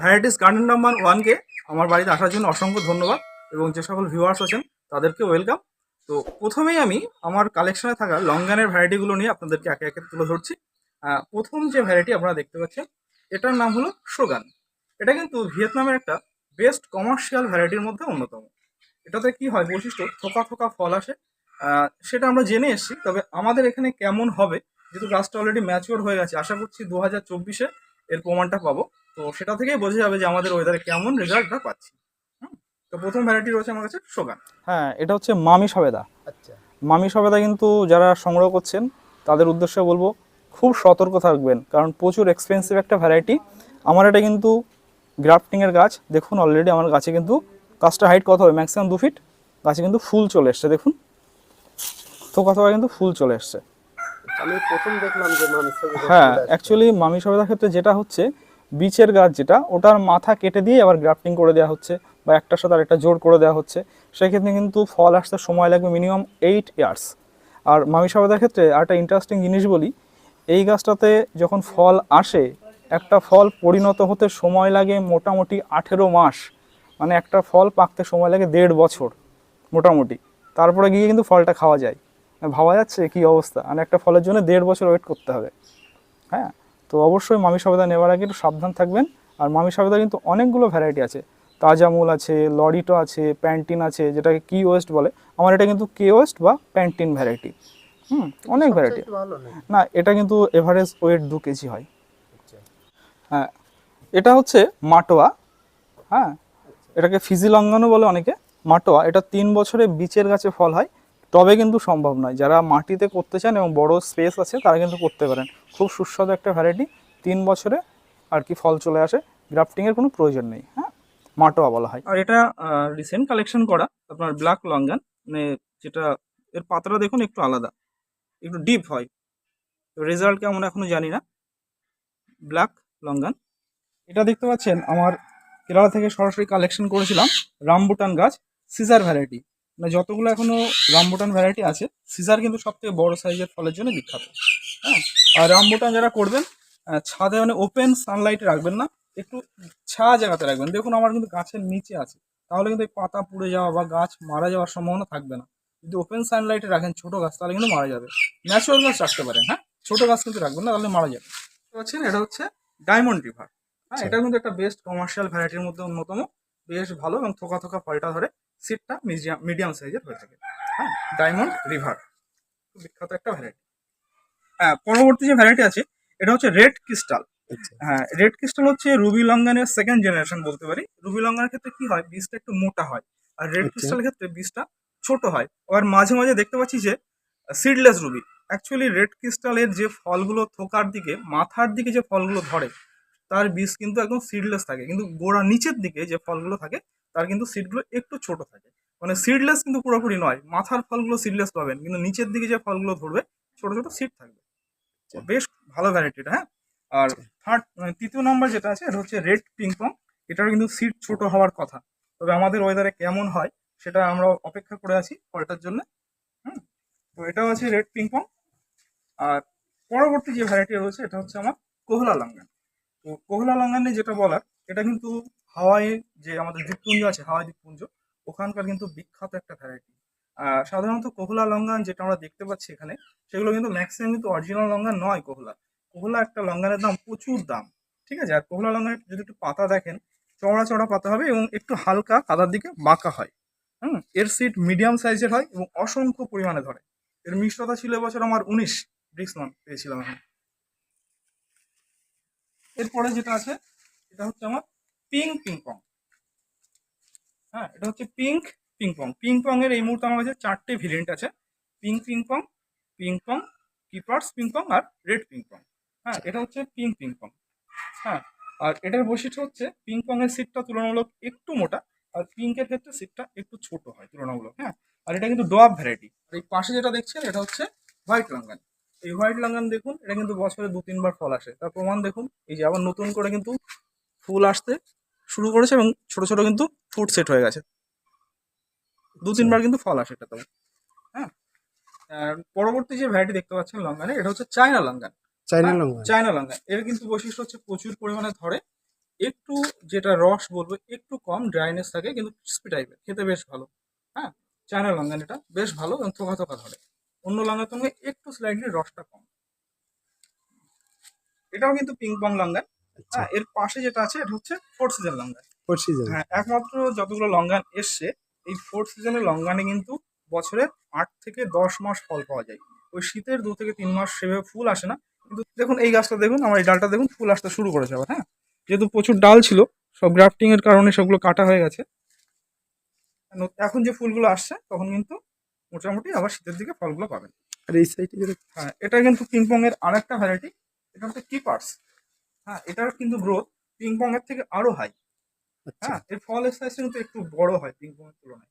Varieties garden number ওয়ানকে আমার বাড়িতে আসার জন্য অসংখ্য ধন্যবাদ এবং যে সকল ভিউয়ার্স আছেন, তাদেরকে ওয়েলকাম তো প্রথমেই আমি আমার কালেকশনে থাকা লঙ্গানের ভ্যারাইটিগুলো নিয়ে আপনাদেরকে একে একে তুলে ধরছি। প্রথম যে ভ্যারাইটি আপনারা দেখতে পাচ্ছেন, এটার নাম হলো সোগান এটা কিন্তু ভিয়েতনামের একটা বেস্ট কমার্শিয়াল ভ্যারাইটির মধ্যে অন্যতম। এটাতে কি হয় বৈশিষ্ট্য? থোকা থোকা ফল আসে। সেটা আমরা জেনে এসেছি, তবে আমাদের এখানে কেমন হবে, যেহেতু গাছটা অলরেডি ম্যাচিওর হয়ে গেছে, আশা করছি দু হাজার চব্বিশে এর প্রমাণটা পাবো। তো সেটা থেকেই বোঝা যাবে যে আমাদের ওয়েদারে কেমন রেজাল্টটা পাচ্ছি? তো প্রথম ভ্যারাইটি রয়েছে আমার কাছে সোগান হ্যাঁ এটা হচ্ছে মামি সবেদা আচ্ছা। মামি সবেদা কিন্তু যারা সংগ্রহ করছেন তাদের উদ্দেশ্যে বলব খুব সতর্ক থাকবেন কারণ প্রচুর এক্সপেন্সিভ একটা ভ্যারাইটি আমার এটা কিন্তু গ্রাফটিংয়ের গাছ দেখুন অলরেডি আমার গাছে কিন্তু গাছটা হাইট কত হবে? ম্যাক্সিমাম দু ফিট গাছে কিন্তু ফুল চলে এসছে দেখুন। থোকা থোকা কিন্তু ফুল চলে এসছে। আমি প্রথম দেখলাম যে মানুষের হ্যাঁ অ্যাকচুয়ালি মামি সবেদার ক্ষেত্রে যেটা হচ্ছে বীচের গাছ যেটা, ওটার মাথা কেটে দিয়ে আবার গ্রাফটিং করে দেওয়া হচ্ছে বা একটার সাথে আরেকটা জোর করে দেওয়া হচ্ছে। সেক্ষেত্রে কিন্তু ফল আসতে সময় লাগবে মিনিমাম এইট ইয়ার্স আর মামি সবেদার ক্ষেত্রে আরেকটা ইন্টারেস্টিং জিনিস বলি, এই গাছটাতে যখন ফল আসে, একটা ফল পরিণত হতে সময় লাগে মোটামুটি আঠেরো মাস। মানে একটা ফল পাকতে সময় লাগে দেড় বছর, মোটামুটি। তারপরে গিয়ে কিন্তু ফলটা খাওয়া যায়। ভাবা যাচ্ছে কি অবস্থা? মানে একটা ফলের জন্য দেড় বছর ওয়েট করতে হবে। হ্যাঁ? তো অবশ্যই মামি সবেদা নেওয়ার আগে একটু সাবধান থাকবেন। আর মামি সবেদা কিন্তু অনেকগুলো ভ্যারাইটি আছে। তাজামুল আছে লরিটো আছে প্যান্টিন আছে যেটাকে কি ওয়েস্ট বলে। আমার এটা কিন্তু কে ওয়েস্ট বা প্যান্টিন ভ্যারাইটি হুম অনেক ভ্যারাইটি না এটা কিন্তু এভারেজ ওয়েট দু কেজি হয়। আচ্ছা। হ্যাঁ এটা হচ্ছে মাটোয়া। হ্যাঁ এটাকে ফিজিলঙ্গানো বলে অনেকে। মাটোয়া এটা তিন বছরে বিচের গাছে ফল হয়। তবে কিন্তু সম্ভব নয়। যারা মাটিতে করতে চান এবং বড় স্পেস আছে, তারা কিন্তু করতে পারেন। খুব সুস্বাদু একটা ভ্যারাইটি তিন বছরে আর কি ফল চলে আসে। গ্রাফটিংয়ের কোনো প্রয়োজন নেই হ্যাঁ? মাটোয়া বলা হয়। আর এটা রিসেন্ট কালেকশন করা আপনার ব্ল্যাক লঙ্গান মানে যেটা, এর পাতাটা দেখুন একটু আলাদা, একটু ডিপ হয়। তো রেজাল্ট কেমন এখনও জানি না। ব্ল্যাক লঙ্গান এটা দেখতে পাচ্ছেন, আমার কেরালা থেকে সরাসরি কালেকশন করেছিলাম, রামবুটান গাছ সিজার ভ্যারাইটি মানে যতগুলো এখনও রামবুটান ভ্যারাইটি আছে সিজার কিন্তু সব থেকে বড় সাইজের ফলের জন্য বিখ্যাত। হ্যাঁ? আর রামবুটান যারা করবেন ছাদে মানে ওপেন সানলাইটে রাখবেন না একটু ছা জায়গাতে রাখবেন। দেখুন আমার কিন্তু গাছের নিচে আছে তাহলে কিন্তু পাতা পুড়ে যাওয়া বা গাছ মারা যাওয়ার সম্ভাবনা থাকবে না। যদি ওপেন সানলাইটে রাখেন ছোট গাছ তাহলে কিন্তু মারা যাবে। ন্যাচুরাল গাছ রাখতে পারেন হ্যাঁ? ছোট গাছ কিন্তু রাখবেন না তাহলে মারা যাবে। এটা হচ্ছে ডায়মন্ড রিভার হ্যাঁ এটা কিন্তু একটা বেস্ট কমার্শিয়াল ভ্যারাইটির মধ্যে অন্যতম। বেশ ভালো এবং থোকা থোকা ফলটা ধরে সিটটা মিডিয়াম মিডিয়াম সাইজের হয়ে থাকে। হ্যাঁ ডায়মন্ড রিভার খুব বিখ্যাত একটা ভ্যারাইটি হ্যাঁ পরবর্তী যে ভ্যারাইটি আছে এটা হচ্ছে রেড ক্রিস্টাল আচ্ছা। হ্যাঁ রেড ক্রিস্টাল হচ্ছে রুবি লঙ্গানের সেকেন্ড জেনারেশন বলতে পারি। রুবি লঙ্গানের ক্ষেত্রে কি হয়? বীজটা একটু মোটা হয়। আর রেড আচ্ছা। ক্রিস্টালের ক্ষেত্রে বীজটা ছোট হয়। আবার মাঝে মাঝে দেখতে পাচ্ছি যে সিডলেস রুবি অ্যাকচুয়ালি রেড ক্রিস্টালের যে ফলগুলো থোকার দিকে মাথার দিকে যে ফলগুলো ধরে তার বীজ কিন্তু একদম সিডলেস থাকে। কিন্তু গোড়া নিচের দিকে যে ফলগুলো থাকে তার কিন্তু সিডগুলো একটু ছোট থাকে। মানে সিডলেস কিন্তু পুরোপুরি নয় মাথার ফলগুলো সিডলেস পাবেন কিন্তু নিচের দিকে যে ফলগুলো ধরবে ছোট ছোট সিড থাকবে। বেশ ভালো ভ্যারাইটিটা হ্যাঁ? আর থার্ড তৃতীয় নম্বর যেটা আছে এটা হচ্ছে রেড পিংপং এটার কিন্তু সিট ছোট হওয়ার কথা। তবে আমাদের ওয়েদারে কেমন হয় সেটা আমরা অপেক্ষা করে আছি ফলটার জন্য হুম? তো এটাও আছে রেড পিংপং আর পরবর্তী যে ভ্যারাইটি রয়েছে এটা হচ্ছে আমার কোহলা লঙ্গান। তো কোহলা লঙ্গানে যেটা বলার, এটা কিন্তু হাওয়াই যে আমাদের দ্বীপপুঞ্জ আছে, হাওয়াই দ্বীপপুঞ্জ, ওখানকার কিন্তু বিখ্যাত একটা ভ্যারাইটি সাধারণত কোহলা লঙ্গান যেটা আমরা দেখতে পাচ্ছি এখানে, সেগুলো কিন্তু ম্যাক্সিমাম কিন্তু অরিজিনাল লঙ্গান নয় কোহলা। কোহলা একটা লঙ্গানের দাম প্রচুর দাম, ঠিক আছে? আর কোহলা লঙ্গানের যদি একটু পাতা দেখেন, চওড়া চড়া পাতা হবে এবং একটু হালকা কাদার দিকে বাঁকা হয়। হুম? এর সিট মিডিয়াম সাইজের হয় এবং অসংখ্য পরিমাণে ধরে। এর মিষ্টতা ছিল এবছর আমার উনিশ ব্রিক্সনন পেয়েছিলাম আমি। এরপরে যেটা আছে, এটা হচ্ছে আমার পিঙ্ক পিংপং হ্যাঁ এটা হচ্ছে পিঙ্ক পিংপং পিংপং এর এই মুহূর্তে আমার কাছে চারটে ভেরিয়েন্ট আছে। Pink ping pong ping pong keepers ping pong আর রেড পিংপং হ্যাঁ এটা হচ্ছে পিঙ্ক পিংপং হ্যাঁ আর এটার বৈশিষ্ট্য হচ্ছে পিংপং এর সিটটা তুলনামূলক একটু মোটা, আর পিঙ্কের ক্ষেত্রে সিটটা একটু ছোট হয় তুলনামূলক। হ্যাঁ আর এটা কিন্তু ডোয়াব ভ্যারাইটি আর এই পাশে যেটা দেখছেন, এটা হচ্ছে হোয়াইট লাঙ্গান এই হোয়াইট লাঙ্গান দেখুন এটা কিন্তু বছরে দু তিনবার ফল আসে। তার প্রমাণ দেখুন এই যে আবার নতুন করে কিন্তু ফুল আসতে শুরু করেছে এবং ছোট ছোট কিন্তু ফুড সেট হয়ে গেছে। দু তিনবার কিন্তু ফল আসে এটা তবে হ্যাঁ পরবর্তী যে ভ্যারাইটি দেখতে পাচ্ছেন লঙ্গানে এটা হচ্ছে চায়না লঙ্গান। চাইনা হ্যাঁ, লঙ্কা চায়না লঙ্গান। এর কিন্তু বৈশিষ্ট্য হচ্ছে প্রচুর পরিমাণে ধরে। একটু যেটা রস বলব একটু কম ড্রাইনেস থাকে কিন্তু ক্রিস্পি টাইপের খেতে বেশ ভালো। হ্যাঁ? চায়না লঙ্গান এটা বেশ ভালো এবং থোকা থোকা ধরে। অন্য লঙ্গার সঙ্গে একটু স্লাইডলি রসটা কম। এটাও কিন্তু পিং পং লঙ্গান আচ্ছা। হ্যাঁ এর পাশে যেটা আছে এটা হচ্ছে fourth season longan four season হ্যাঁ একমাত্র যতগুলো লঙ্গান এসছে এই ফোর্থ সিজনের লঙ্গানে কিন্তু বছরে আট থেকে দশ মাস ফল পাওয়া যায়। ওই শীতের দু থেকে তিন মাস সেভাবে ফুল আসে না। কিন্তু দেখুন এই গাছটা দেখুন আমার এই ডালটা দেখুন ফুল আসতে শুরু করেছে আবার হ্যাঁ। যেহেতু প্রচুর ডাল ছিল সব গ্রাফটিং এর কারণে সবগুলো কাটা হয়ে গেছে। এখন যে ফুলগুলো আসছে তখন কিন্তু মোটামুটি আবার শীতের দিকে ফলগুলো পাবেন। আর এই সাইডে হ্যাঁ এটা কিন্তু পিংপং এর আরেকটা ভ্যারাইটি এটা হচ্ছে কিপার্স হ্যাঁ এটার কিন্তু গ্রোথ পিংপং এর থেকে আরও হাই আচ্ছা। হ্যাঁ এর ফলের সাইজ কিন্তু একটু বড় হয় পিংপং এর তুলনায়।